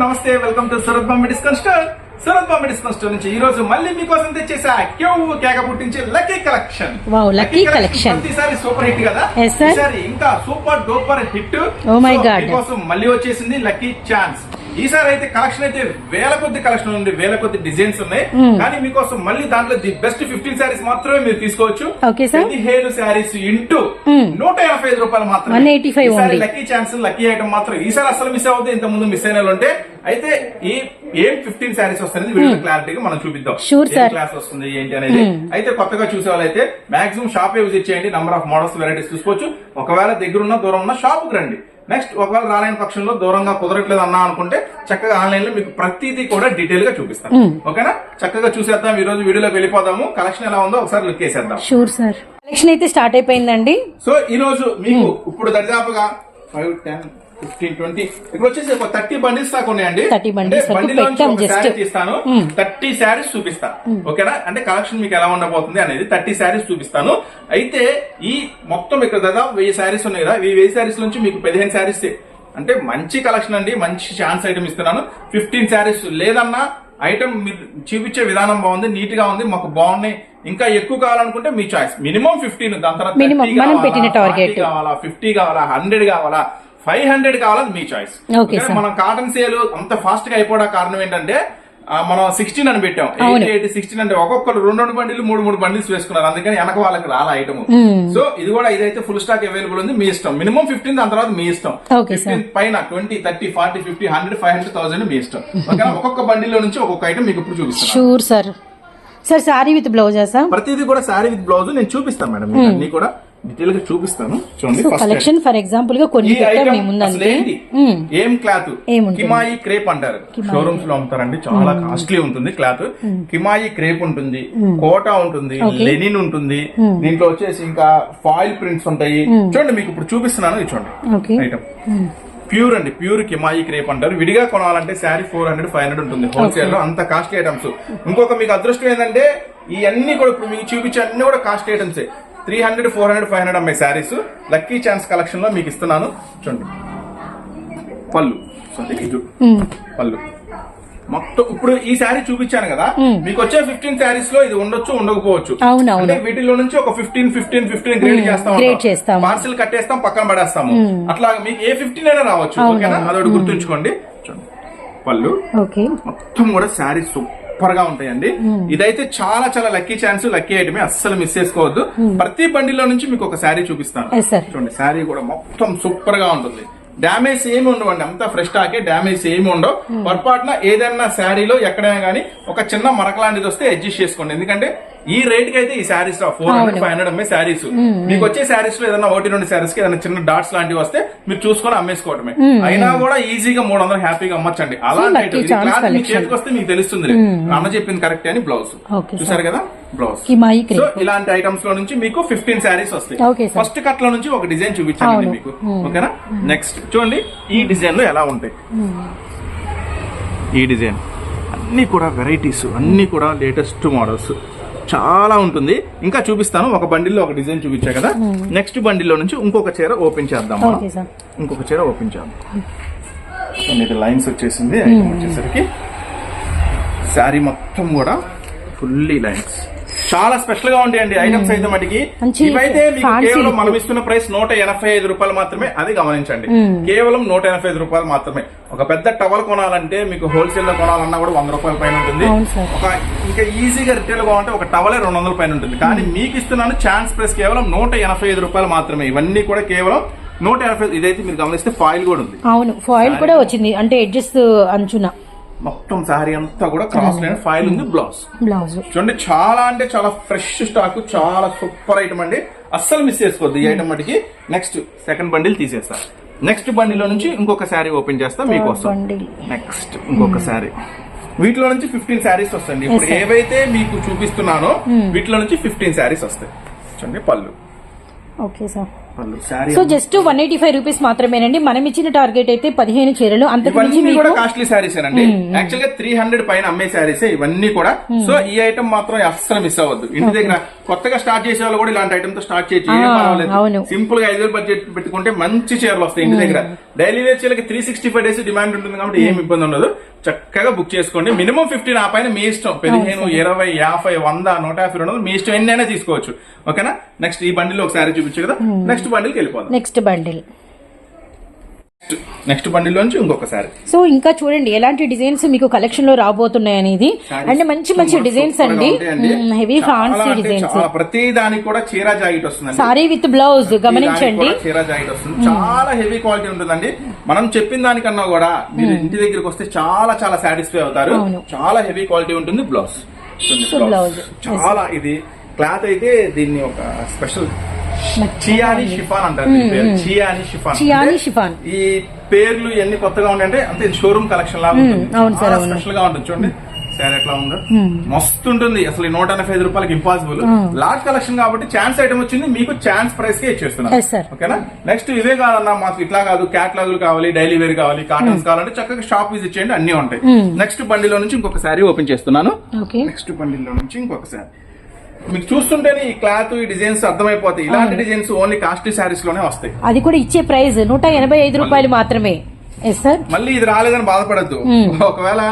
నమస్తే welcome to Surat Bombay discount store Surat Bombay discount store నుంచి ఈ రోజు మళ్ళీ మీకోసం తెచ్చేసా క్యూ కేక పుట్టించే లక్కీ కలెక్షన్ lucky collection. ప్రతిసారి సూపర్ హిట్ కదా. ఈసారి ఇంకా super duper hit Oh my God. మీకోసం మళ్ళీ వచ్చేసింది లక్కీ ఛాన్స్ ఈసారి అయితే కలెక్షన్ అయితే వేల కొద్ది కలెక్షన్ ఉంది వేల కొద్ది డిజైన్స్ ఉన్నాయి. Hmm. కానీ మీకోసం మళ్ళీ దాంట్లో ది బెస్ట్ ఫిఫ్టీన్ శారీస్ మాత్రమే మీరు తీసుకోవచ్చు. పదిహేను శారీస్ ఇంటూ Hmm. నూట ఎనభై ఐదు రూపాయలు మాత్రమే. 185 ఈసారి only. Lucky chance lucky item మాత్రం ఈసారి అసలు మిస్ అవుతుంది ఇంత ముందు మిస్ అయిన ఉంటే అయితే ఈ ఏం ఫిఫ్టీన్ శారీస్ వస్తుంది వీడియో క్లారిటీగా మనం చూపిద్దాం. Hmm. క్లాస్ వస్తుంది ఏంటి అనేది. అయితే కొత్తగా చూసే వాళ్ళైతే మాక్సిమం షాప్ విజిట్ చేయండి. నంబర్ ఆఫ్ మోడల్స్ వెరైటీస్ చూసుకోవచ్చు. ఒకవేళ దగ్గర ఉన్న దూరం ఉన్న షాప్కి రండి. నెక్స్ట్ ఒకవేళ రాలేని పక్షంలో దూరంగా కుదరట్లేదు అన్నా అనుకుంటే చక్కగా ఆన్లైన్లో మీకు ప్రతిదీ కూడా డీటెయిల్గా చూపిస్తాను ఓకేనా? చక్కగా చూసేద్దాం. ఈ రోజు వీడియోలోకి వెళ్ళిపోదాము. కలెక్షన్ ఎలా ఉందో ఒకసారి లుక్ వేసేద్దాం షూర్ సార్ కలెక్షన్ అయితే స్టార్ట్ అయిపోయిందండి. సో ఈ రోజు మీకు ఇప్పుడు దర్దాపుగా ఫైవ్ టెన్ ఫిఫ్టీన్ ట్వంటీ ఇక్కడ వచ్చేసి ఒక థర్టీ బండిల్స్ దాకా ఉన్నాయండి. 30 bundles వరకు బండిల్ పెట్టాం ఒక just. శారీ తీస్తాను. థర్టీ శారీస్ చూపిస్తా. ఓకేనా? అంటే కలెక్షన్ మీకు ఎలా ఉండబోతుంది అనేది థర్టీ శారీస్ చూపిస్తాను. అయితే ఈ మొత్తం ఇక్కడ దాదాపు వెయ్యి శారీస్ ఉన్నాయి కదా. ఈ వెయ్యి శారీస్ నుంచి మీకు పదిహేను శారీస్ అంటే మంచి కలెక్షన్ అండి. మంచి ఛాన్స్ ఐటమ్ ఇస్తున్నాను. Fifteen sarees. లేదన్నా ఐటమ్ మీరు చూపించే విధానం బాగుంది నీట్గా ఉంది మాకు బాగున్నాయి. ఇంకా ఎక్కువ కావాలనుకుంటే మీ చాయిస్ మినిమం ఫిఫ్టీన్ దాని తర్వాత Minimum, 30 మనం కావాలా, పెట్టిన target. 40 కావాలా? ఫిఫ్టీ కావాలా? హండ్రెడ్ కావాలా? ఫైవ్ హండ్రెడ్ కావాలని మీ చాయిస్. మనం కాటన్ సేల్ అంత ఫాస్ట్గా అయిపోవడం కారణం ఏంటంటే మనం సిక్స్టీన్ అని పెట్టాం. ఎయిటీ ఎయిటీ సిక్స్టీన్ అంటే ఒక్కొక్కరు రెండు రెండు బండిలు మూడు మూడు బండిల్స్ వేసుకున్నారు. అందుకని వెనక వాళ్ళకి రాల ఐటమ్ సో ఇది కూడా ఇదైతే ఫుల్ స్టాక్ అవైలబుల్ ఉంది. మీ ఇష్టం. మినిమం ఫిఫ్టీన్ దాని తర్వాత మీ ఇష్టం. 15 పైన twenty thirty forty fifty hundred five hundred thousand మీ ఇష్టం. ఓకేనా? ఒక్కొక్క బండిలో నుంచి ఒక్కొక్క ఐటమ్ మీకు ఇప్పుడు చూపిస్తాను sure sir sir saree with బ్లౌజా sir ప్రతిదీ కూడా శారీ విత్ బ్లౌజ్ నేను చూపిస్తాను మేడం మీకు అన్ని కూడా. డీటెయిల్గా చూపిస్తాను. చూడండి కలెక్షన్ ఫర్ ఎగ్జాంపుల్గా కొన్ని. ఏం క్లాత్? కిమాయి క్రేప్ అంటారు. షోరూమ్స్లో అమ్ముతారండి. చాలా కాస్ట్లీ ఉంటుంది క్లాత్. కిమాయి క్రేప్ ఉంటుంది. కోటా ఉంటుంది. లెనిన్ ఉంటుంది. దీంట్లో వచ్చేసి ఇంకా ఫాయిల్ ప్రింట్స్ ఉంటాయి. చూడండి మీకు ఇప్పుడు చూపిస్తున్నాను. ఇది చూడండి. ఐటమ్ ప్యూర్ అండి. ప్యూర్ కిమాయి క్రేప్ అంటారు. విడిగా కొనాలంటే saree four hundred five hundred ఉంటుంది హోల్సేల్లో. అంత కాస్ట్లీ ఐటమ్స్ ఇంకొక మీకు అదృష్టం ఏంటంటే ఈ అన్ని కూడా ఇప్పుడు మీకు చూపించే అన్ని కూడా costly items three hundred four hundred five hundred అమ్మాయి శారీస్. లక్కీ ఛాన్స్ కలెక్షన్లో మీకు ఇస్తున్నాను. చూడండి. పళ్ళు. సారీ పళ్ళు. మొత్తం ఇప్పుడు ఈ శారీ చూపించాను కదా. మీకు వచ్చే ఫిఫ్టీన్ శారీస్లో ఇది ఉండొచ్చు ఉండకపోవచ్చు. అంటే వీటిలో నుంచి ఒక ఫిఫ్టీన్ ఫిఫ్టీన్ ఫిఫ్టీన్ గ్రేడ్ చేస్తాం. పార్సిల్ కట్టేస్తాం పక్కన పడేస్తాము. అట్లా మీకు ఏ ఫిఫ్టీన్ అయినా రావచ్చు ఓకేనా? అదొకటి గుర్తుంచుకోండి. చూడండి. పళ్ళు. మొత్తం కూడా శారీ సూపర్ గా ఉంటాయండి. ఇదైతే చాలా చాలా లక్కీ ఛాన్స్ లక్కీ ఐటమే అస్సలు మిస్ చేసుకోవద్దు. ప్రతి బండిలో నుంచి మీకు ఒక శారీ చూపిస్తాను. చూడండి శారీ కూడా మొత్తం సూపర్గా ఉంటుంది. డ్యామేజ్ ఏమి ఉండవండి అంతా ఫ్రెష్ స్టాకే డ్యామేజ్ ఏమి ఉండవు. పొరపాటున ఏదైనా శారీలో ఎక్కడైనా గానీ ఒక చిన్న మరక లాంటిది వస్తే అడ్జస్ట్ చేసుకోండి. ఎందుకంటే ఈ రేట్కి అయితే ఈ sarees four hundred five hundred అమ్మే శారీస్ మీకు వచ్చే శారీస్లో ఏదైనా ఒకటి రెండు శారీస్కి ఏదైనా చిన్న డాట్స్ లాంటివి వస్తే మీరు చూసుకొని అమ్మేసుకోవడమే. అయినా కూడా ఈజీగా మూడు వందలు హ్యాపీగా అమ్మచ్చండి. అలాంటి. చేతికి వస్తే మీకు తెలుస్తుంది అన్న చెప్పింది కరెక్ట్ అని బ్లౌజ్ చూసారు కదా? బ్లౌజ్ సో ఇలాంటి ఐటమ్స్లో నుంచి మీకు ఫిఫ్టీన్ శారీస్ వస్తాయి. ఫస్ట్ కట్లో నుంచి ఒక డిజైన్ చూపించాను. మీకు. ఓకేనా నెక్స్ట్ చూడండి ఈ డిజైన్లో ఎలా ఉంటాయి? ఈ డిజైన్ అన్ని కూడా వెరైటీస్ అన్ని కూడా లేటెస్ట్ మోడల్స్ చాలా ఉంటుంది. ఇంకా చూపిస్తాను. ఒక బండిల్లో ఒక డిజైన్ చూపించా కదా. నెక్స్ట్ బండిల్లో నుంచి ఇంకొక చీర ఓపెన్ చేద్దాం ఇంకొక చీర ఓపెన్ చేద్దాం. ఇది లైన్స్ వచ్చేసింది. ఐటమ్ వచ్చేసరికి శారీ మొత్తం కూడా ఫుల్లీ లైన్స్. చాలా స్పెషల్గా ఉంటాయండి ఐటమ్స్ అయితే మటుకి. ఇవైతే మీకు కేవలం. మనం ఇస్తున్న ప్రైస్ నూట ఎనభై ఐదు రూపాయలు మాత్రమే అది గమనించండి. కేవలం నూట ఎనభై ఐదు రూపాయలు మాత్రమే. ఒక పెద్ద టవల్ కొనాలంటే మీకు హోల్సేల్లో కొనాలన్నా కూడా వంద రూపాయల పైన ఉంటుంది. ఒక ఇంకా ఈజీగా రిటైల్ కావాలంటే ఒక టవలే రెండు వందల పైన ఉంటుంది. కానీ మీకు ఇస్తున్నాను ఛాన్స్ ప్రైస్ కేవలం నూట ఎనభై ఐదు రూపాయలు మాత్రమే. ఇవన్నీ కూడా కేవలం నూట ఎనభై ఇదైతే మీరు గమనిస్తే ఫాయిల్ కూడా ఉంది. అవును ఫాయిల్ కూడా వచ్చింది. అంటే ఎడ్జెస్ అంచున. మొత్తం శారీ అంతా కూడా క్రాస్ లైన్ ఫైల్ ఉంది బ్లౌజ్ బ్లౌజ్ చూడండి చాలా అంటే చాలా ఫ్రెష్ స్టాక్ చాలా సూపర్ ఐటమ్ అండి. అస్సలు మిస్ చేసుకోవద్దు ఈ ఐటమ్ మటుకి. నెక్స్ట్ సెకండ్ బండిల్ తీసేస్తా. నెక్స్ట్ బండిలో నుంచి ఇంకొక శారీ ఓపెన్ చేస్తా మీకోసం. నెక్స్ట్ ఇంకొక శారీ. వీటిలో నుంచి ఫిఫ్టీన్ శారీస్ వస్తాయండి. ఇప్పుడు. ఏవైతే మీకు చూపిస్తున్నానో వీటిలో నుంచి ఫిఫ్టీన్ శారీస్ వస్తాయి. చూడండి పళ్ళు. Okay sir so just one eighty five rupees మాత్రమేనండి. మనం ఇచ్చిన టార్గెట్ అయితే పదిహేను చీరలు. అంతకు మించి ఇవన్నీ మీకు కూడా కాస్ట్లీ శారీస్ అండి యాక్చువల్గా త్రీ హండ్రెడ్ పైన అమ్మే శారీస్ ఇవన్నీ కూడా. సో ఈ ఐటమ్ మాత్రం అస్సలు మిస్ అవ్వద్దు. ఇంటి దగ్గర కొత్తగా స్టార్ట్ చేసే వాళ్ళు కూడా ఇలాంటి ఐటమ్తో స్టార్ట్ చేయొచ్చు. అవును. సింపుల్గా ఐదు వేలు బడ్జెట్ పెట్టుకుంటే మంచి చీరలు వస్తాయి ఇంటి దగ్గర. Daily wear చీరలకి three sixty five days demand ఉంటుంది కాబట్టి ఏం ఇబ్బంది ఉండదు. చక్కగా బుక్ చేసుకోండి. మినిమం ఫిఫ్టీన్ ఆ పైన మీ ఇష్టం. పదిహేను ఇరవై యాభై వంద నూట యాభై రెండు వందలు మీ ఇష్టం ఎన్ని అయినా తీసుకోవచ్చు. ఓకేనా? నెక్స్ట్ ఈ బండిల్ ఒక శారీ చూపించు కదా. నెక్స్ట్ బండిల్కి వెళ్ళిపోదాం. Next bundle. నెక్స్ట్ బండిల్ నుంచి ఇంకొక సో ఇంకా చూడండి ఎలాంటి డిజైన్స్ మీకు కలెక్షన్లో రాబోతున్నాయి అనేది. అండ్ మంచి మంచి డిజైన్స్ అండి. హెవీ ఫ్యాన్సీ డిజైన్స్ ప్రతి దానికి కూడా చీర జాకెట్ వస్తుందండి. సారీ విత్ బ్లౌజ్ గమనించండి. చీర జాకెట్ వస్తుంది. చాలా హెవీ క్వాలిటీ ఉంటుందండి. మనం చెప్పిన దానికన్నా కూడా మీరు ఇంటి దగ్గరికి వస్తే చాలా చాలా సాటిస్ఫై అవుతారు. చాలా హెవీ క్వాలిటీ ఉంటుంది బ్లౌజ్. చాలా ఇది. క్లాత్ అయితే దీన్ని ఒక స్పెషల్ చియాని షిఫాన్ అంటారు చియాని షిఫాన్. చియాని అంటే షిఫాన్. ఈ పేర్లు ఎన్ని కొత్తగా అంతే ఇది షోరూమ్ కలెక్షన్ లాగా సార్. స్పెషల్గా ఉంటుంది. చూడండి. శారీ ఎట్లా ఉందో. మస్తు ఉంటుంది. అసలు నూట ఎనభై ఐదు రూపాయలకి ఇంపాసిబుల్ లార్జ్ కలెక్షన్ కాబట్టి ఛాన్స్ ఐటమ్ వచ్చింది మీకు ఛాన్స్ ప్రైస్ కే ఇచ్చేస్తున్నాను sir. ఓకేనా? నెక్స్ట్ ఇవే కాదన్నా మాకు ఇట్లా కాదు క్యాటలాగులు కావాలి డైలీ వేర్ కావాలి కాటన్స్ కావాలంటే చక్కగా షాప్ విజిట్ చేయండి అన్ని ఉంటాయి. నెక్స్ట్ బండిలో నుంచి ఇంకొక శారీ ఓపెన్ చేస్తున్నాను. నెక్స్ట్ బండిలో నుంచి ఇంకొక శారీ మీకు చూస్తుంటేనే ఈ క్లాత్ ఈ డిజైన్స్ అర్థమైపోతాయి. ఇలాంటి డిజైన్స్ ఓన్లీ కాస్ట్లీ శారీస్లోనే వస్తాయి. అది కూడా ఇచ్చే ప్రైస్ నూట ఎనభై ఐదు రూపాయలు మాత్రమే. సార్ మళ్ళీ ఇది రాలేదని బాధపడద్దు. ఒకవేళ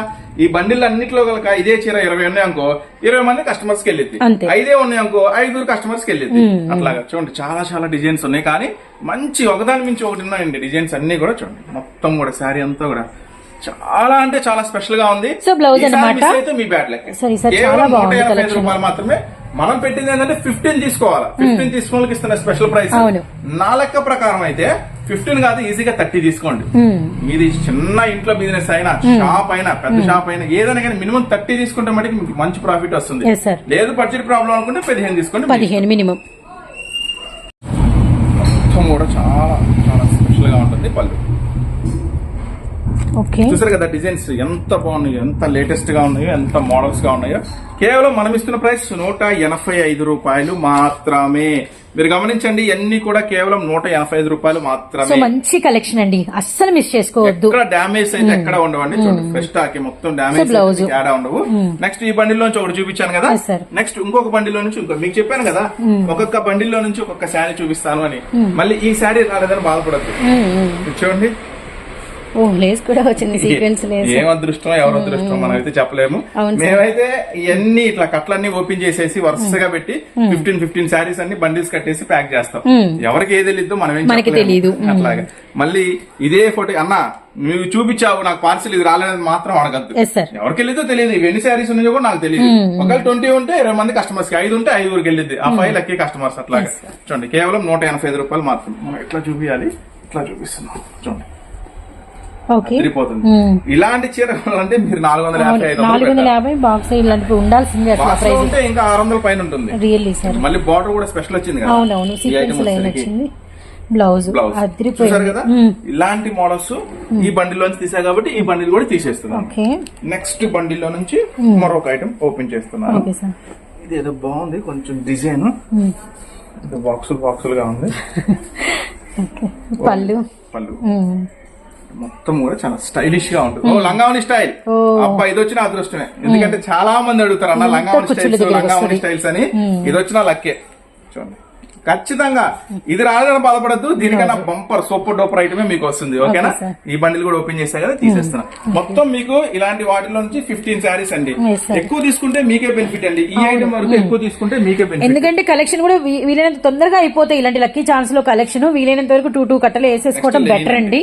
ఈ బండిల్ అన్నిట్లో కనుక ఇదే చీర ఇరవై ఉన్నాయి అనుకో ఇరవై మంది కస్టమర్స్కి వెళ్ళింది. ఐదే ఉన్నాయి అనుకో ఐదుగురు కస్టమర్స్కి వెళ్ళింది అట్లాగా చూడండి చాలా చాలా డిజైన్స్ ఉన్నాయి. కానీ మంచి ఒకదాని మించి ఒకటి ఉన్నాయండి. డిజైన్స్ అన్ని కూడా చూడండి. మొత్తం కూడా శారీ అంతా కూడా చాలా అంటే చాలా స్పెషల్గా ఉంది. అయితే మీ బ్యాడ్ లెక్క 185 collection. రూపాయలు మాత్రమే మనం పెట్టింది ఏంటంటే ఫిఫ్టీన్ తీసుకోవాలి. ఫిఫ్టీన్ తీసుకున్న వాళ్ళకి ఇస్తున్న స్పెషల్ ప్రైస్. నా లెక్క ప్రకారం అయితే ఫిఫ్టీన్ కాదు ఈజీగా థర్టీ తీసుకోండి. మీది చిన్న ఇంట్లో బిజినెస్ అయినా షాప్ అయినా పెద్ద షాప్ అయినా ఏదైనా కానీ మినిమం థర్టీ తీసుకుంటే మటుకు మీకు మంచి ప్రాఫిట్ వస్తుంది. లేదు బడ్జెట్ ప్రాబ్లం అనుకుంటే పదిహేను తీసుకోండి. పదిహేను మినిమం మొత్తం కూడా చాలా చాలా స్పెషల్గా ఉంటుంది పళ్ళు. చూసారు కదా డిజైన్స్ ఎంత బాగున్నాయో ఎంత లేటెస్ట్గా ఉన్నాయో ఎంత మోడల్స్గా ఉన్నాయో. కేవలం మనం ఇస్తున్న ప్రైస్ నూట ఎనభై ఐదు రూపాయలు మాత్రమే. మీరు గమనించండి ఇవన్నీ కూడా కేవలం నూట ఎనభై ఐదు రూపాయలు మాత్రమే. మంచి కలెక్షన్ అండి. అస్సలు మిస్ చేసుకోవద్దు. ఎక్కడ డ్యామేజ్ అయితే ఎక్కడ ఉండవండి. చూడండి ఫ్రెష్ స్టాక్ మొత్తం డ్యామేజ్ blouse. తేడా ఉండవు. నెక్స్ట్ ఈ బండిలో నుంచి ఒకటి చూపించాను కదా. నెక్స్ట్ ఇంకొక బండిలో నుంచి ఇంకో మీకు చెప్పాను కదా. ఒక్కొక్క బండిలో నుంచి ఒక్కొక్క శారీ చూపిస్తాను అని. మళ్ళీ ఈ శారీ రాలేదని బాధపడద్దు. చూడండి. ఓ లేస్ కూడా వచ్చింది సీక్వెన్స్ లేస్. ఏం అదృష్టం ఎవరు అదృష్టం మనం అయితే చెప్పలేము. మేమైతే ఇవన్నీ ఇట్లా కట్లన్నీ ఓపెన్ చేసేసి వరుసగా పెట్టి ఫిఫ్టీన్ ఫిఫ్టీన్ శారీస్ అన్ని బండిల్స్ కట్టేసి ప్యాక్ చేస్తాం. ఎవరికి ఏది తెలియదు మనం ఏం. తెలీదు. అట్లాగా. మళ్ళీ ఇదే ఫోటో అన్న నువ్వు చూపించావు నాకు పార్సిల్ ఇది రాలేదని మాత్రం అడగద్దు. ఎవరికి వెళ్ళిద్దో తెలియదు ఇవి ఎన్ని శారీస్ ఉన్నాయో కూడా నాకు తెలియదు ఒకవేళ ట్వంటీ ఉంటే ఇరవై మంది కస్టమర్స్కి ఐదు ఉంటే ఐదుగురికి వెళ్ళిద్ది. ఆ ఫైవ్ లక్కీ కస్టమర్స్ అట్లాగా. చూడండి కేవలం నూట ఎనభై ఐదు రూపాయలు మాత్రం మనం ఎట్లా చూపించాలి ఇట్లా చూపిస్తున్నాం. చూడండి. ఓకే. తిరిగిపోతుంది ఇలాంటి చీర అంటే మీరు నాలుగు వందల యాభై నాలుగు వందల యాభై బాక్స్ ఇలాంటివి ఉండాల్సిందే ఉంటే ఇంకా ఆరు వందల పైన ఉంటుంది. రియల్లీ సార్ మళ్ళీ బార్డర్ కూడా స్పెషల్ వచ్చింది అవునవును సీక్వెన్స్ లైన్ వచ్చింది. బ్లౌజ్ చూసారు కదా? ఇలాంటి మోడల్స్ ఈ బండిలోంచి తీసా కాబట్టి ఈ బండిల్ కూడా తీసేస్తున్నాను. ఓకే. నెక్స్ట్ బండిలో నుంచి మరొక ఐటమ్ ఓపెన్ చేస్తున్నాను. ఓకే సార్ ఇది ఏదో బాగుంది కొంచెం డిజైన్ బాక్సులు బాక్సులు గా ఉంది. పళ్ళు. పళ్ళు. మొత్తం కూడా చాలా స్టైలిష్గా ఉంటుంది. ఓ లంగావని స్టైల్. అబ్బా ఇది వచ్చిన అదృష్టమే. ఎందుకంటే చాలా మంది అడుగుతారు అన్న లంగావని స్టైల్స్ లంగావని. స్టైల్స్ అని. ఇది వచ్చిన లక్కే. చూడండి. ఖచ్చితంగా ఇది రాదని బాధపడద్దు. దీనికన్నా బంపర్ సూపర్ డూపర్ ఐటమే మీకు వస్తుంది ఓకేనా. ఈ బండిల్ కూడా ఓపెన్ చేస్తా కదా తీసేస్తున్నా. మొత్తం మీకు ఇలాంటి వాటిలో నుంచి ఫిఫ్టీన్ శారీస్ అండి. ఎక్కువ తీసుకుంటే మీకే బెనిఫిట్ అండి. ఈ ఐటమ్ వరకు ఎక్కువ తీసుకుంటే మీకే బెనిఫిట్ ఎందుకంటే కలెక్షన్ కూడా వీలైనంత తొందరగా అయిపోతాయి ఇలాంటి లక్కీ ఛాన్స్లో కలెక్షన్ వీలైనంత వరకు టూ టూ కట్టలు వేసేసుకోవడం బెటర్ అండి.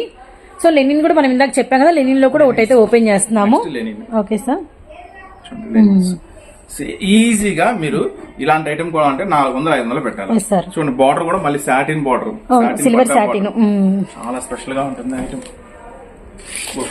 సో లెనిన్ కూడా మనం ఇందాక చెప్పాం కదా లెనిన్లో కూడా ఒకటైతే ఓపెన్ చేస్తున్నాము. లెనిన్. Okay sir. ఈజీగా మీరు ఇలాంటి ఐటమ్ కూడా అంటే నాలుగు వందలు ఐదు వందలు పెట్టాలి. చూడండి బార్డర్ కూడా మళ్ళీ సాటిన్ బార్డర్ సిల్వర్ సాటిన్ చాలా స్పెషల్గా ఉంటుంది ఐటమ్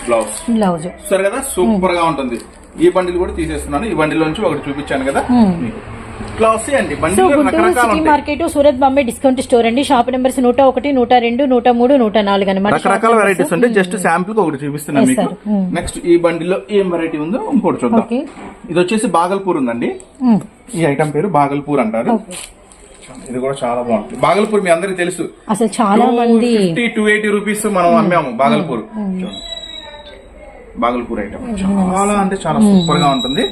బ్లౌజ్ బ్లౌజ్ చూసారు కదా సూపర్గా ఉంటుంది. ఈ బండిల్ కూడా తీసేస్తున్నాను. ఈ బండిల్ నుంచి ఒకటి చూపించాను కదా. మీకు. రకరకాలు సిటీ ఉంటాయి. Market Surat Bombay discount store అండి. షాప్ నెంబర్స్ నూట ఒకటి నూట రెండు నూట మూడు నూట నాలుగు అనమాట రకరకాల వెరైటీస్ ఉంటాయి. జస్ట్ శాంపుల్కి ఒకటి చూపిస్తున్నా మీకు. sir. Hmm. నెక్స్ట్ ఈ బండిలో ఏం వెరైటీ ఉందో ఇంకోటి చూద్దాం. ఇది వచ్చేసి బాగల్పూర్ ఉందండి. ఈ ఐటమ్ పేరు బాగల్పూర్ అంటారు. ఇది కూడా చాలా బాగుంటుంది బాగల్పూర్ మీ అందరికి తెలుసు. అసలు చాలా మంది ఫిఫ్టీ టూ ఎయిటీ రూపీస్ మనం అమ్మాము బాగల్పూర్. బాగల్పూర్ ఐటమ్ చాలా అంటే చాలా సూపర్గా ఉంటుంది.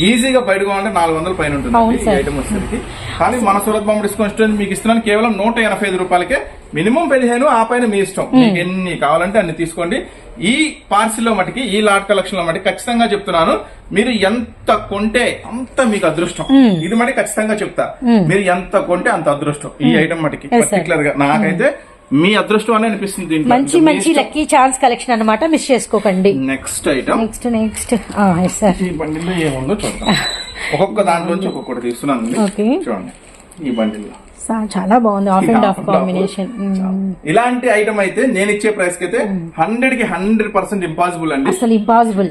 ఈజీగా బయట కావాలంటే నాలుగు వందల పైన ఉంటుంది. ఐటమ్ వచ్చేసరికి. కానీ మన సూరత్ బాంబు డిస్కౌంట్ మీకు ఇస్తున్నాను కేవలం నూట ఎనభై ఐదు రూపాయలకే. మినిమం పదిహేను ఆ పైన మీ ఇష్టం. మీకు ఎన్ని కావాలంటే అన్ని తీసుకోండి. ఈ పార్సిల్లో మటుకి ఈ లాట్ కలెక్షన్లో మటుకి ఖచ్చితంగా చెప్తున్నాను మీరు ఎంత కొంటే అంత మీకు అదృష్టం. ఇది మటుకు ఖచ్చితంగా చెప్తా. మీరు ఎంత కొంటే అంత అదృష్టం. ఈ ఐటమ్ మటుకి. పర్టికులర్గా నాకైతే మీ అదృష్టం అని అనిపిస్తుంది. మంచి మంచి. లక్కీ ఛాన్స్ కలెక్షన్ అన్నమాట మిస్ చేసుకోకండి. Next item next next sir ఈ బండిలో ఏముందో చూద్దాం. ఒక్కొక్క దాంట్లోంచి ఒక్కొక్కటి తీస్తున్నాను. చూడండి. ఈ బండిలో చాలా బాగుంది. Half and half. కాంబినేషన్ ఇలాంటి ఐటమ్ అయితే నేను ఇచ్చే ప్రైస్కి అయితే హండ్రెడ్కి హండ్రెడ్ పర్సెంట్ ఇంపాసిబుల్ అండి. అసలు ఇంపాసిబుల్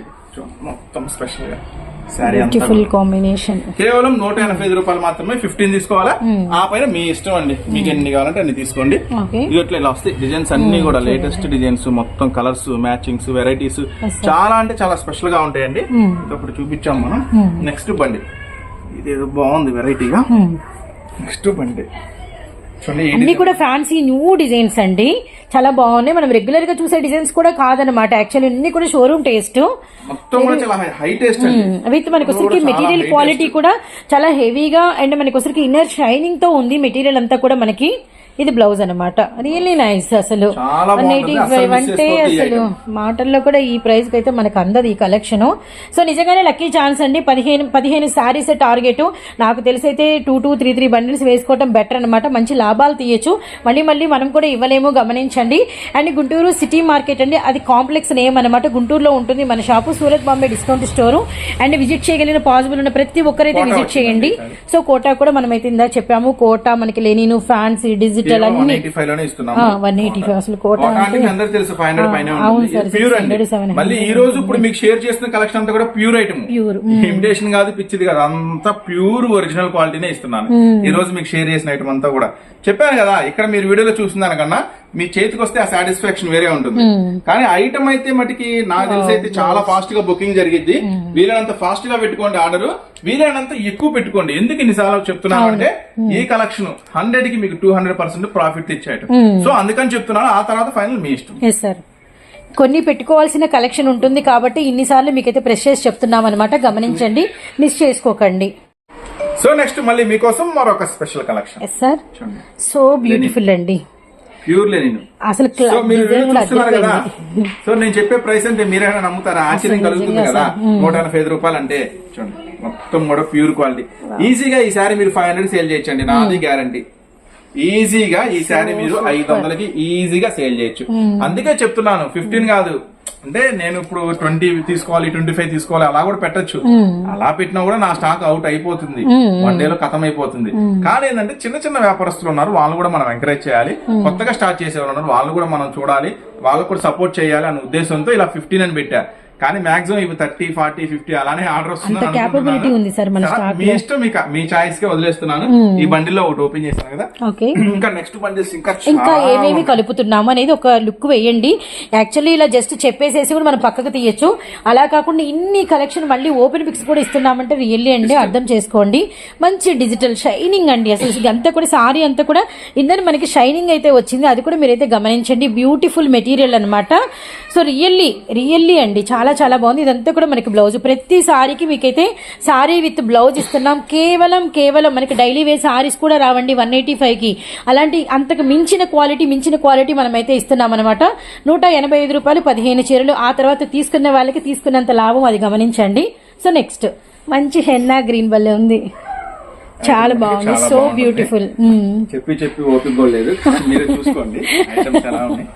మొత్తం స్పెషల్గా. బ్యూటిఫుల్ కాంబినేషన్ కేవలం నూట ఎనభై ఐదు రూపాయలు మాత్రమే ఫిఫ్టీన్ తీసుకోవాలా? ఆ పైన మీ ఇష్టం అండి. మీకు ఎన్ని కావాలంటే అన్ని తీసుకోండి. ఇట్లా ఇలా వస్తాయి. డిజైన్స్ అన్ని కూడా లేటెస్ట్ డిజైన్స్ మొత్తం కలర్స్ మ్యాచింగ్స్ వెరైటీస్ చాలా అంటే చాలా స్పెషల్గా ఉంటాయండి. ఒకటి చూపించాం మనం. నెక్స్ట్ బండి. ఇది ఏదో బాగుంది వెరైటీగా నెక్స్ట్ బండి. అన్ని. కూడా ఫ్యాన్సీ న్యూ డిజైన్స్ అండి. చాలా బాగున్నాయి. మనం రెగ్యులర్గా చూసే డిజైన్స్ కూడా కాదనమాట యాక్చువల్లీ అన్ని కూడా షోరూమ్ టేస్ట్ విత్ మనకి ఇది కూడా వచ్చరికి చాలా మెటీరియల్ క్వాలిటీ. కూడా చాలా హెవీగా అండ్ మనకి ఇన్నర్ షైనింగ్తో ఉంది మెటీరియల్ అంతా కూడా మనకి. ఇది బ్లౌజ్ అన్నమాట. రియల్లీ నైస్ అసలు. వన్. ఎయిటీ ఫైవ్ అంటే అసలు. మాటల్లో కూడా ఈ ప్రైస్కి అయితే మనకు అందదు ఈ కలెక్షన్ సో నిజంగానే లక్కీ ఛాన్స్ అండి. పదిహేను పదిహేను శారీస్ టార్గెట్ నాకు తెలిసి అయితే two two three three bundles వేసుకోవడం బెటర్ అనమాట మంచి లాభాలు తీయచ్చు. మళ్ళీ మళ్ళీ మనం కూడా ఇవ్వలేము గమనించండి. అండ్ గుంటూరు సిటీ మార్కెట్ అండి. అది కాంప్లెక్స్ నేమ్ అనమాట గుంటూరులో ఉంటుంది మన shop. Surat Bombay discount store and visit చేయగలిగిన పాసిబుల్ ఉన్న ప్రతి ఒక్కరైతే విజిట్ చేయండి. సో కోటా కూడా మనం అయితే ఇందా చెప్పాము. కోటా మనకి linen fancy digital five one eighty అసలు కోటా అవును సార్, ప్యూర్ అండి. 600, 700. మళ్ళీ ఈ రోజు ఇప్పుడు మీకు షేర్ చేస్తున్న కలెక్షన్ అంతా కూడా ప్యూర్ ఐటమ్ ఇమిటేషన్ కాదు పిచ్చిది కాదు అంతా ప్యూర్ ఒరిజినల్ క్వాలిటీనే ఇస్తున్నాను. ఈ రోజు మీకు షేర్ చేసిన ఐటమ్ అంతా కూడా. చెప్పాను కదా ఇక్కడ మీరు వీడియోలో చూసిన దానికన్నా మీ చేతికి వస్తే ఆ సాటిస్ఫాక్షన్ వేరే ఉంటుంది. కానీ ఐటమ్ అయితే మటుకి నాకు తెలిసి అయితే చాలా ఫాస్ట్గా బుకింగ్ జరిగిద్ది. వీలైనంత ఫాస్ట్గా పెట్టుకోండి ఆర్డర్ వీలైనంత ఎక్కువ పెట్టుకోండి. ఎందుకు ఇన్నిసార్లు చెప్తున్నాను అంటే ఈ కలెక్షన్ హండ్రెడ్కి మీకు two hundred percent profit item so అందుకని చెప్తున్నాను ఆ తర్వాత ఫైనల్ మీ ఇష్టం. కొన్ని పెట్టుకోవాల్సిన కలెక్షన్ ఉంటుంది కాబట్టి ఇన్నిసార్లు మీకైతే ప్రెస్ చేసి చెప్తున్నాం అనమాట గమనించండి మిస్ చేసుకోకండి. సో నెక్స్ట్ మళ్ళీ మీకోసం మరొక special collection sir so beautiful అండి. ప్యూర్ లెనిన్ అసలు సో మీరు వీడియో చూస్తున్నారు కదా. సో నేను చెప్పే ప్రైస్ అంటే మీరైనా నమ్ముతారా? ఆశ్చర్యం కలుగుతుంది కదా. నూట ఎనభై ఐదు రూపాయలు అంటే చూడండి మొత్తం కూడా ప్యూర్ క్వాలిటీ ఈజీగా ఈ సారీ మీరు ఫైవ్ హండ్రెడ్ సేల్ చేయొచ్చండి నాది గ్యారంటీ ఈజీగా ఈ సారీ మీరు ఐదు వందలకి ఈజీగా సేల్ చేయొచ్చు. అందుకే చెప్తున్నాను ఫిఫ్టీన్ కాదు అంటే నేను ఇప్పుడు ట్వంటీ తీసుకోవాలి ట్వంటీ ఫైవ్ తీసుకోవాలి అలా కూడా పెట్టొచ్చు. అలా పెట్టినా కూడా నా స్టాక్ అవుట్ అయిపోతుంది. వన్ డే లో ఖతం అయిపోతుంది కానీ ఏంటంటే చిన్న చిన్న వ్యాపారస్తులు ఉన్నారు వాళ్ళు కూడా మనం ఎంకరేజ్ చేయాలి. కొత్తగా స్టార్ట్ చేసే వాళ్ళు ఉన్నారు వాళ్ళు కూడా మనం చూడాలి. వాళ్ళకు కూడా సపోర్ట్ చేయాలి అనే ఉద్దేశంతో ఇలా ఫిఫ్టీన్ అని పెట్టా. కానీ మాక్సిమం ఇవి థర్టీ ఫార్టీ ఫిఫ్టీ అలానే ఆర్డర్ వస్తుంది మీ ఇష్టం మీకు మీ చాయిస్ కే వదిలేస్తున్నాను. ఈ బండిలో ఒకటి ఓపెన్ చేస్తాను కదా? ఇంకా నెక్స్ట్ బండిల్స్ ఇంకా ఇంకా ఏమేమి కలుపుతున్నాము అనేది ఒక లుక్ వేయండి. యాక్చువల్లీ ఇలా జస్ట్ చెప్పేసేసి కూడా మనం పక్కకు తీయచ్చు. అలా కాకుండా ఇన్ని కలెక్షన్ మళ్ళీ ఓపెన్ పిక్స్ కూడా ఇస్తున్నామంటే రియల్లీ అండి అర్థం చేసుకోండి. మంచి డిజిటల్ షైనింగ్ అండి అసలు. అంతా కూడా సారీ అంతా కూడా ఇందని మనకి షైనింగ్ అయితే వచ్చింది. అది కూడా మీరైతే గమనించండి. బ్యూటిఫుల్ మెటీరియల్ అన్నమాట. సో రియల్లీ రియల్లీ అండి చాలా చాలా బాగుంది. ఇదంతా కూడా మనకి బ్లౌజ్ ప్రతి సారీకి మీకైతే సారీ విత్ బ్లౌజ్ ఇస్తున్నాం. కేవలం కేవలం మనకి డైలీ వేర్ సారీస్ కూడా రావండి వన్ ఎయిటీ కి. అలాంటి అంతకు మించిన క్వాలిటీ మించిన క్వాలిటీ మనమైతే ఇస్తున్నాం అనమాట నూట ఎనభై ఐదు రూపాయలు పదిహేను చీరలు. ఆ తర్వాత తీసుకున్న వాళ్ళకి తీసుకున్నంత లాభం అది గమనించండి. సో నెక్స్ట్ మంచి హెన్నా గ్రీన్ భలే ఉంది. చాలా బాగుంది. సో. బ్యూటిఫుల్ చెప్పి చెప్పి ఓపిక కూడా లేదు. మీరే చూసుకోండి. ఐటమ్స్ ఎలా ఉన్నాయి?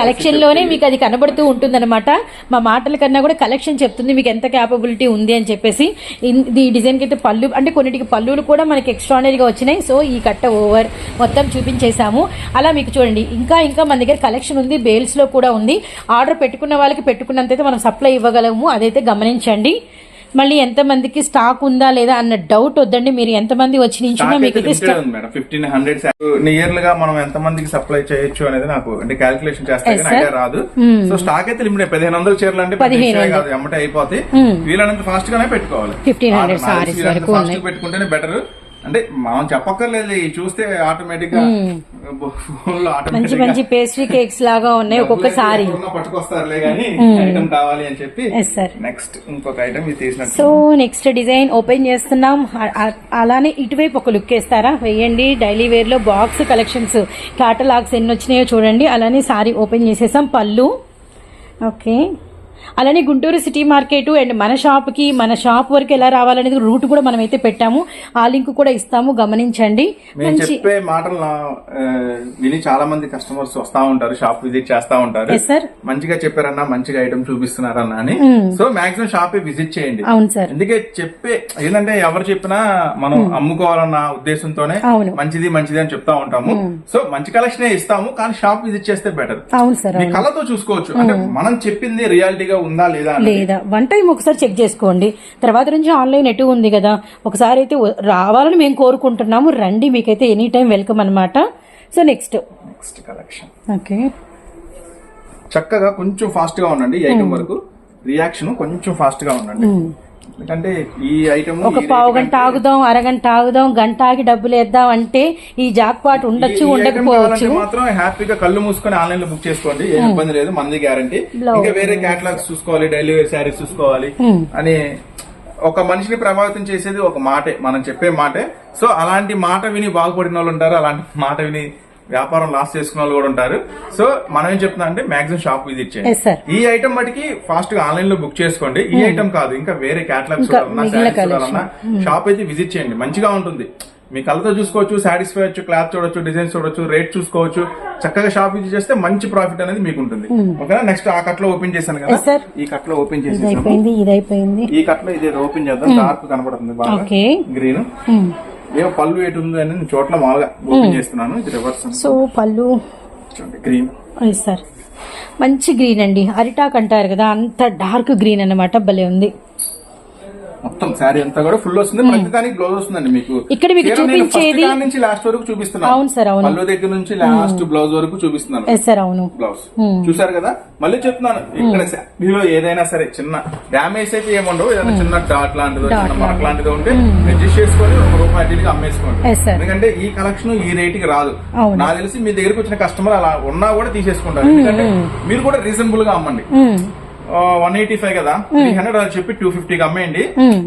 కలెక్షన్లోనే మీకు అది కనబడుతూ ఉంటుందన్నమాట. మా మాటల కన్నా కూడా కలెక్షన్ చెప్తుంది మీకు ఎంత క్యాపబిలిటీ ఉంది అని చెప్పేసి. ఈ డిజైన్కి అయితే పళ్ళు అంటే కొన్నిటికి పళ్ళులు కూడా మనకి ఎక్స్ట్రానరీగా వచ్చినాయి. సో ఈ కట్ట ఓవర్ మొత్తం చూపించేశాము. అలా మీకు చూడండి. ఇంకా ఇంకా మన దగ్గర కలెక్షన్ ఉంది. బేల్స్లో కూడా ఉంది. ఆర్డర్ పెట్టుకున్న వాళ్ళకి పెట్టుకున్నంత అయితే మనం సప్లై ఇవ్వగలము. అదైతే గమనించండి. మళ్ళీ ఎంత మందికి స్టాక్ ఉందా లేదా అన్న డౌట్ వద్దండి. మీరు ఎంత మంది వచ్చి నించున్నా మీకు మేడం. ఫిఫ్టీన్ హండ్రెడ్ నియర్గా మనం ఎంత మందికి సప్లై చేయొచ్చు అనేది నాకు అంటే క్యాలిక్యులేషన్ చేస్తే. ఐడియా రాదు. సో స్టాక్ అయితే లిమిటెడ్ పదిహేను వందల చీరలు అంటే కాదు. ఎమ్మటే అయిపోతాయి. వీలైనంత ఫాస్ట్ గానే పెట్టుకోవాలి. 1500 sarees వరకు ఫాస్ట్ ఉన్నాయి. పెట్టుకుంటేనే బెటర్ అంటే మనం చెప్పక్కర్లేదు చూస్తే ఆటోమేటిక్గా మంచి మంచి పేస్ట్రీ కేక్స్ లాగా ఉన్నాయి ఒక్కొక్కసారి. పట్టుకొస్తారులే గానీ ఐటమ్ కావాలి అని చెప్పి నెక్స్ట్ ఇంకొక ఐటమ్ ఇది తీసినట్టు. సో నెక్స్ట్ డిజైన్ ఓపెన్ చేస్తున్నాం. అలానే ఇటువైపు ఒక లుక్ వేస్తారా? వేయండి. డైలీ వేర్లో బాక్స్ కలెక్షన్స్ క్యాటలాగ్స్ ఎన్ని వచ్చినాయో చూడండి. అలానే సారీ ఓపెన్ చేసేసాం. పళ్ళు. ఓకే అలానే గుంటూరు సిటీ మార్కెట్ అండ్ మన షాప్కి మన షాప్ వరకు ఎలా రావాలనేది రూట్ కూడా మనం అయితే పెట్టాము. ఆ లింక్ కూడా ఇస్తాము గమనించండి. మంచి చెప్పే మాటలు విని చాలా మంది కస్టమర్స్ వస్తా ఉంటారు షాప్ విజిట్ చేస్తా ఉంటారు. సార్ మంచిగా చెప్పారన్నా మంచిగా ఐటమ్ చూపిస్తున్నారన్నా అని. సో మాక్సిమం షాప్ విజిట్ చేయండి. అవును సార్ అందుకే చెప్పే ఏంటంటే ఎవరు చెప్పినా మనం అమ్ముకోవాలన్న ఉద్దేశంతోనే. మంచిది మంచిది అని చెప్తా ఉంటాము. సో మంచి కలెక్షన్ ఇస్తాము కానీ షాప్ విజిట్ చేస్తే బెటర్ అవును సార్ కళ్ళతో చూసుకోవచ్చు. అంటే మనం చెప్పింది రియాలిటీగా ఉందా లేదా లేదా? వన్ టైం ఒకసారి చెక్ చేసుకోండి. తర్వాత నుంచి ఆన్లైన్ ఎటు ఉంది కదా? ఒకసారి అయితే రావాలని మేము కోరుకుంటున్నాము. రండి మీకైతే ఎనీ టైం వెల్కమ్ అనమాట so next next collection okay చక్కగా కొంచెం ఫాస్ట్గా ఉండండి ఐటమ్ వరకు. రియాక్షన్ కొంచెం ఫాస్ట్గా ఉండండి. ఎందుకంటే ఈ ఐటమ్ ఒక పావు గంట ఆగుదాం అరగంట ఆగుదాం గంట ఆగి డబ్బులు వేద్దాం అంటే ఈ జాక్ పాట్ ఉండొచ్చు ఉండకపోవచ్చు. మాత్రం హ్యాపీగా కళ్ళు మూసుకొని ఆన్లైన్లో బుక్ చేసుకోండి ఏం ఇబ్బంది లేదు మంది గ్యారంటీ. ఇంకా వేరే క్యాటలాగ్స్ చూసుకోవాలి డైలీ వేర్ శారీస్ చూసుకోవాలి అని ఒక మనిషిని ప్రభావితం చేసేది ఒక మాటే మనం చెప్పే మాటే. సో అలాంటి మాట విని బాగుపడిన వాళ్ళు ఉంటారు అలాంటి మాట విని వ్యాపారం లాస్ చేసుకున్న వాళ్ళు కూడా ఉంటారు. సో మనం ఏం చెప్తున్నా అంటే మాక్సిమం షాప్ విజిట్. చేయండి. ఈ ఐటమ్ బట్టికి ఫాస్ట్గా ఆన్లైన్లో బుక్ చేసుకోండి. ఈ ఐటమ్ కాదు ఇంకా వేరే క్యాటలాగ్స్ చూడాలన్నా చూడాలన్నా షాప్ అయితే విజిట్ చేయండి. మంచిగా ఉంటుంది. మీ కళ్ళతో చూసుకోవచ్చు సాటిస్ఫై అవ్వచ్చు క్లాత్ చూడొచ్చు డిజైన్ చూడొచ్చు రేట్ చూసుకోవచ్చు. చక్కగా షాప్ విజిట్ చేస్తే మంచి ప్రాఫిట్ అనేది మీకు ఉంటుంది ఓకేనా? నెక్స్ట్ ఆ కట్లో ఓపెన్ చేశాను కదా. ఈ కట్లో ఓపెన్ అయిపోయింది ఈ కట్లో ఇది ఓపెన్ చేద్దాం. డార్క్ కనపడుతుంది బాగా. గ్రీన్ ఏమో పళ్ళు ఎటు ఉందో అని చోట్ల మామూలుగా ఓపెన్ చేస్తున్నాను. ఇది రివర్స్ సో పళ్ళు చూడండి గ్రీన్ సార్ మంచి గ్రీన్ అండి. అరిటాక్ అంటారు కదా అంత డార్క్ గ్రీన్ అన్నమాట భలే ఉంది. మొత్తం శారీ అంతా కూడా ఫుల్ వస్తుంది. ప్రతి దానికి బ్లౌజ్ వస్తుందండి మీకు. ఇక్కడ మీకు చూపించేది- నుంచి లాస్ట్ వరకు చూపిస్తున్నాను. అవును సార్, అవును. పళ్ళు దగ్గర నుంచి లాస్ట్ బ్లౌజ్ వరకు చూపిస్తున్నాను. సార్ అవును. బ్లౌజ్ చూసారు కదా? మళ్ళీ చెప్తున్నాను. ఇక్కడ శారీలో ఏదైనా సరే చిన్న డ్యామేజ్ అయితే ఏముండవు. ఏదైనా చిన్న డాట్ లాంటిదో చిన్న మార్క్ లాంటిదో ఉంటే అడ్జస్ట్ చేసుకొని ఒక రూపాయి అమ్మేసుకోండి. ఎందుకంటే ఈ కలెక్షన్ ఈ రేట్కి రాదు. నాకు తెలిసి మీ దగ్గరకు వచ్చిన కస్టమర్ అలా ఉన్నా కూడా తీసేసుకుంటారు. ఎందుకంటే మీరు కూడా రీజనబుల్గా అమ్మండి. మ్మ్. వన్ ఎయిటీ ఫైవ్ కదా త్రీ హండ్రెడ్ అని చెప్పి టూ ఫిఫ్టీకి అమ్మేయండి.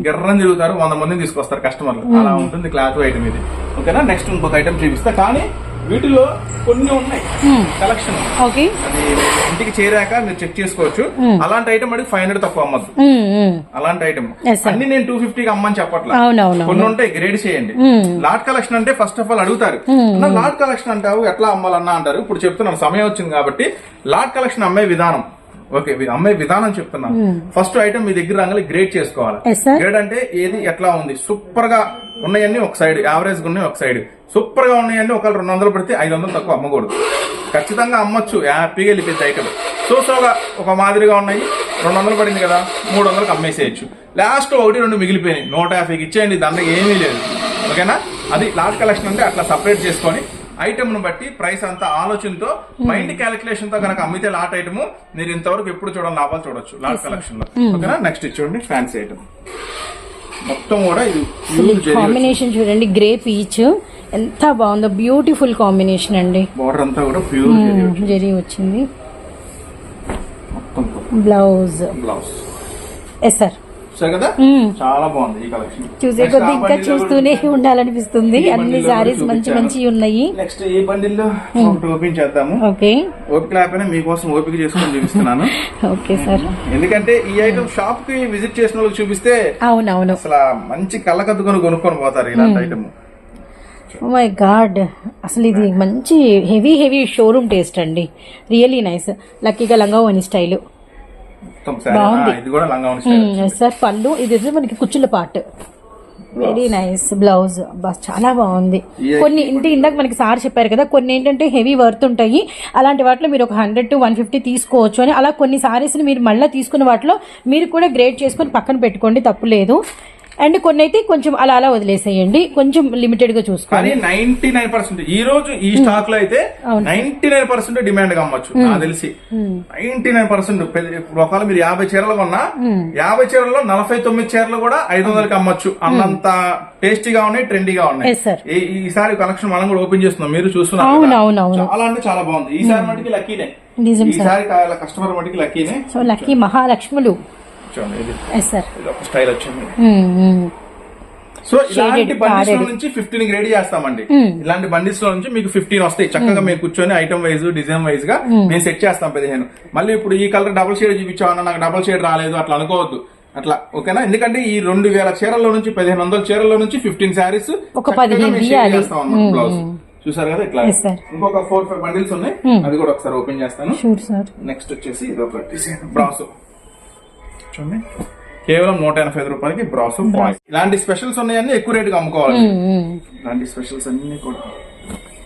గిర్రని తిరుగుతారు వంద మందిని తీసుకొస్తారు కస్టమర్లు. అలా ఉంటుంది క్లాత్ ఐటమ్ ఇది. ఓకేనా? నెక్స్ట్ ఇంకొక ఐటమ్ చూపిస్తా. కానీ వీటిలో కొన్ని ఉన్నాయి. కలెక్షన్ అది ఇంటికి చేరాక మీరు చెక్ చేసుకోవచ్చు. అలాంటి ఐటమ్ అడిగి ఫైవ్ హండ్రెడ్ తక్కువ అమ్మద్దు. మ్మ్, మ్మ్. అలాంటి ఐటమ్. అన్ని నేను టూ ఫిఫ్టీకి అమ్మని చెప్పట్లా. అవునవును కొన్ని ఉంటాయి గ్రేడ్ చేయండి. లాట్ కలెక్షన్ అంటే ఫస్ట్ ఆఫ్ ఆల్ అడుగుతారు. లాట్ కలెక్షన్ అంటావు ఎట్లా అమ్మాలన్నా అంటారు. ఇప్పుడు చెప్తున్నాను సమయం వచ్చింది కాబట్టి లాట్ కలెక్షన్ అమ్మే విధానం. ఓకే అమ్మే విధానం చెప్తున్నాను. ఫస్ట్ ఐటమ్ మీ దగ్గర రాగానే గ్రేడ్ చేసుకోవాలి. గ్రేడ్ అంటే ఏది ఎట్లా ఉంది? సూపర్గా ఉన్నాయన్నీ ఒక సైడ్ యావరేజ్గా ఉన్నాయి ఒక సైడ్ సూపర్గా ఉన్నాయన్నీ ఒక రెండు వందలు పడితే ఐదు వందలు తక్కువ అమ్మకూడదు. ఖచ్చితంగా అమ్మొచ్చు. హ్యాపీగా వెళ్ళిపోయింది ఐటమ్ సో సోగా ఒక మాదిరిగా ఉన్నాయి. రెండు వందలు పడింది కదా మూడు వందలకు అమ్మేసేయచ్చు. లాస్ట్ ఒకటి రెండు మిగిలిపోయినాయి. నూట యాభైకి ఇచ్చేయండి దాంట్లో ఏమీ లేదు. ఓకేనా? అది లాట్ కలెక్షన్ అంటే అట్లా సపరేట్ చేసుకొని ఐటమ్ను బట్టి ప్రైస్ అంతా ఆలోచనతో మైండ్ క్యాలిక్యులేషన్తో కనుక అమ్మితే లాట్ ఐటమ్ మీరు ఇంతవరకు ఎప్పుడు చూడండి లాభాలు చూడొచ్చు. లాట్ కలెక్షన్లో ఓకేనా? నెక్స్ట్ చూడండి ఫ్యాన్సీ ఐటమ్ మొత్తం కూడా ఇది కాంబినేషన్ చూడండి గ్రే పీచ్ ఎంత బాగుందో బ్యూటిఫుల్ కాంబినేషన్ అండి. బార్డర్ అంతా కూడా ప్యూర్ జరీ మ్మ్, జరీ వచ్చింది. బ్లౌజ్ బ్లౌజ్ ఎస్ సార్ చూసారు కదా? చాలా బాగుంది ఈ కలెక్షన్. చూసే కొద్ది ఇంకా చూస్తూనే ఉండాలనిపిస్తుంది. అన్ని సారీస్ మంచి మంచి ఉన్నాయి. నెక్స్ట్ ఈ బండిల్లో ఓపెన్ చేద్దాము. ఓకే. ఓపిక లేకపోయినా మీకోసం ఓపిక చేసుకొని చూపిస్తున్నాను. Okay sir. ఎందుకంటే ఈ ఐటమ్ షాప్కి విజిట్ చేసిన వాళ్ళకి చూపిస్తే అవునవును. అసలు మంచి కళ్ళకద్దుకొని కొనుక్కొని పోతారు ఇలాంటి ఐటమ్ మై గాడ్ అసలు ఇది మంచి హెవీ హెవీ షోరూమ్ టేస్ట్ అండి. రియలీ నైస్ లక్కీగా లంగా స్టైల్ మొత్తం శారీ. ఆ, ఇది కూడా లంగా ఉంది సార్ పళ్ళు ఇది మనకి కుచ్చుల పార్ట్ వెరీ నైస్ బ్లౌజ్ బస్ చాలా బాగుంది. కొన్ని ఇంటి ఇందాక మనకి సార్ చెప్పారు కదా కొన్ని ఏంటంటే హెవీ వర్త్ ఉంటాయి. అలాంటి వాటిలో మీరు ఒక హండ్రెడ్ టు వన్ ఫిఫ్టీ తీసుకోవచ్చు అని. అలా కొన్ని సారీస్ మీరు మళ్ళీ తీసుకున్న వాటిలో మీరు కూడా గ్రేడ్ చేసుకొని పక్కన పెట్టుకోండి తప్పు లేదు. అండ్ కొన్ని అయితే కొంచెం అలా అలా వదిలేసేయండి. కొంచెం లిమిటెడ్గా చూసుకోండి. నైన్టీ నైన్ పర్సెంట్ ఈ రోజు ఈ స్టాక్లో అయితే నైన్టీ నైన్ పర్సెంట్ డిమాండ్గా అమ్మచ్చు నాకు తెలిసి. నైన్టీ నైన్ పర్సెంట్ ఒకవేళ మీరు యాభై చీరలు కొన్నా యాభై చీరల్లో నలభై తొమ్మిది చీరలు కూడా ఐదు వందలకి అమ్మచ్చు. అన్నంత టేస్టీగా ఉన్నాయి ట్రెండీగా ఉన్నాయి. ఈసారి కలెక్షన్ మనం కూడా ఓపెన్ చేస్తున్నాం మీరు చూస్తున్నారు. చాలా అంటే చాలా బాగుంది. ఈసారి మటుకి లక్కీనే ఈసారి కస్టమర్ మటుకి లక్కీనే సో లక్కీ మహాలక్ష్ములు. చూడండి ఇది ఎస్ సార్ ఇది ఒక స్టైల్ వచ్చింది. సో ఇలాంటి padded. నుంచి ఫిఫ్టీన్ గ్రేడ్ చేస్తామండి. ఇలాంటి బండిల్స్లో నుంచి మీకు ఫిఫ్టీన్ వస్తాయి. చక్కగా మీరు కూర్చొని ఐటమ్ వైజ్ డిజైన్ వైజ్గా మేము. సెట్ చేస్తాం పదిహేను. మళ్ళీ ఇప్పుడు ఈ కలర్ డబుల్ షేడ్ చూపించామన్నా నాకు డబుల్ షేడ్ రాలేదు అట్లా అనుకోవద్దు. అట్లా ఓకేనా? ఎందుకంటే ఈ రెండు వేల చీరల్లో నుంచి పదిహేను వందల చీరల్లో నుంచి ఫిఫ్టీన్ శారీస్ తీయాలి. బ్లౌజ్ చూసారు కదా ఇట్లా. ఇంకొక ఫోర్ ఫైవ్ బండిల్స్ ఉన్నాయి. అది కూడా ఒకసారి ఓపెన్ చేస్తాను. నెక్స్ట్ వచ్చేసి ఇది ఒక డిజైన్ బ్రాసో చూడండి. కేవలం నూట ఎనభై ఐదు రూపాయలకి బ్రాసో బాయ్ ఇలాంటి స్పెషల్స్ ఉన్నాయన్నీ ఎక్కువ రేటుగా అమ్ముకోవాలి. ఇలాంటి స్పెషల్స్ అన్ని కూడా.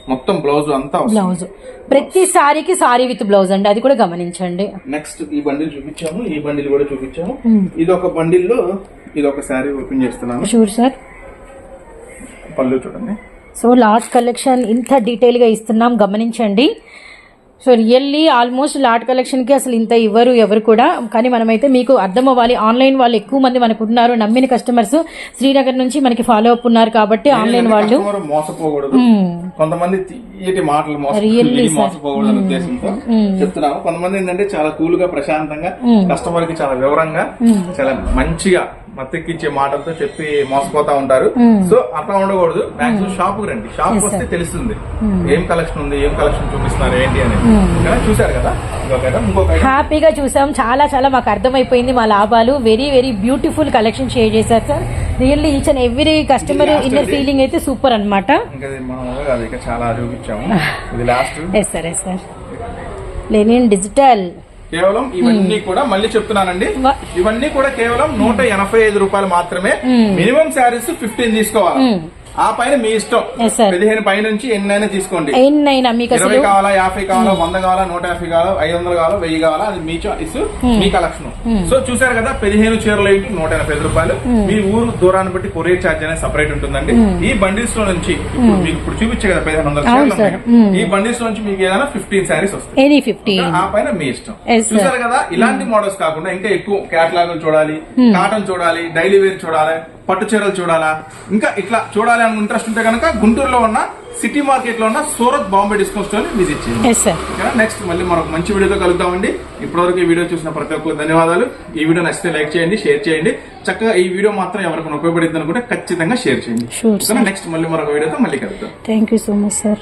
మొత్తం బ్లౌజ్ అంతా బ్లౌజ్. ప్రతి సారీకి సారీ విత్ బ్లౌజ్ అండి. అది కూడా గమనించండి. నెక్స్ట్ ఈ బండిల్ చూపించాము. ఈ బండిల్ కూడా చూపించాము. ఇది ఒక బండిల్లో ఇది ఒక శారీ ఓపెన్ చేస్తున్నాను. షూర్ సార్ పళ్ళు చూడండి. సో లాట్ కలెక్షన్ ఇంత డీటెయిల్గా ఇస్తున్నాం. గమనించండి. సో రియల్లీ ఆల్మోస్ట్ లాట్ కలెక్షన్కి అసలు ఇంత ఇవ్వరు ఎవరు కూడా. కానీ మనమైతే మీకు అర్థం అవ్వాలి. ఆన్లైన్ వాళ్ళు ఎక్కువ మంది మనకు ఉన్నారు నమ్మిన కస్టమర్స్ శ్రీనగర్ నుంచి మనకి ఫాలో అప్ ఉన్నారు కాబట్టి ఆన్లైన్ వాళ్ళు. మోసపోకూడదు. కొంతమంది తీయటి మాటలు. మోసపోకూడదు అనే ఉద్దేశంతో చెప్తున్నాము. కొంతమంది ఏంటంటే చాలా కూల్గా ప్రశాంతంగా కస్టమర్కి చాలా వివరంగా చాలా మంచిగా మత్తెక్కించే మాటలతో చెప్పి మోసపోతా ఉంటారు. సో అట్లా ఉండకూడదు. మాక్సిమం షాప్కి రండి. షాప్ వస్తే తెలుస్తుంది. ఏం కలెక్షన్ ఉంది ఏం కలెక్షన్ చూపిస్తున్నారు ఏంటి అని? చూశారు కదా. హ్యాపీగా చూసాం. చాలా చాలా మాకు అర్థమైపోయింది మా లాభాలు. Very very beautiful collection share చేశారు sir really each and every customer inner. Feeling అయితే super last yes sir yes sir linen digital కేవలం ఇవన్నీ కూడా మళ్ళీ చెప్తున్నానండి. ఇవన్నీ కూడా కేవలం నూట ఎనభై ఐదు రూపాయలు మాత్రమే మినిమం శారీస్ ఫిఫ్టీన్ తీసుకోవాలి. ఆ పైన మీ ఇష్టం. పదిహేను పై నుంచి ఎన్నైనా తీసుకోండి. ఎన్నైనా మీకు ఇరవై కావాలా యాభై కావాలా వంద కావాలా నూట యాభై కావాలా ఐదు వందలు కావాలా వెయ్యి కావాలా అది మీ చాయిస్ మీ కలెక్షన్. సో చూసారు కదా పదిహేను చీరలు ఏంటి? నూట ఎనభై రూపాయలు. మీ ఊరు దూరాన్ని బట్టి కొరియర్ ఛార్జ్ అనేది సపరేట్ ఉంటుందండి. ఈ బండిల్స్లో నుంచి ఇప్పుడు మీకు ఇప్పుడు చూపించే కదా పదిహేను వందల చీరలు. ఈ బండిల్స్లో నుంచి మీకు ఏదైనా ఫిఫ్టీన్ శారీస్ వస్తాయి. ఆ పైన మీ ఇష్టం. చూసారు కదా ఇలాంటి మోడల్స్ కాకుండా ఇంకా ఎక్కువ కేటలాగులు చూడాలి కాటన్ చూడాలి డైలీ వేర్ చూడాలి. పట్టు చీరలు చూడాలా? ఇంకా ఇట్లా చూడాలి అని ఇంట్రెస్ట్ ఉంటే కనుక గుంటూరులో ఉన్న సిటీ మార్కెట్లో ఉన్న Surat Bombay discount store visit చేయండి. నెక్స్ట్ మళ్ళీ మరొక మంచి వీడియోతో కలుద్దామండి. ఇప్పటివరకు ఈ వీడియో చూసిన ప్రతి ఒక్కరు ధన్యవాదాలు. ఈ వీడియో నచ్చితే లైక్ చేయండి షేర్ చేయండి. చక్కగా ఈ వీడియో మాత్రం ఎవరికైనా ఉపయోగపడింది అనుకుంటే ఖచ్చితంగా షేర్ చేయండి. నెక్స్ట్ మళ్ళీ మరొక వీడియోతో మళ్ళీ కలుద్దాం. Thank you so much sir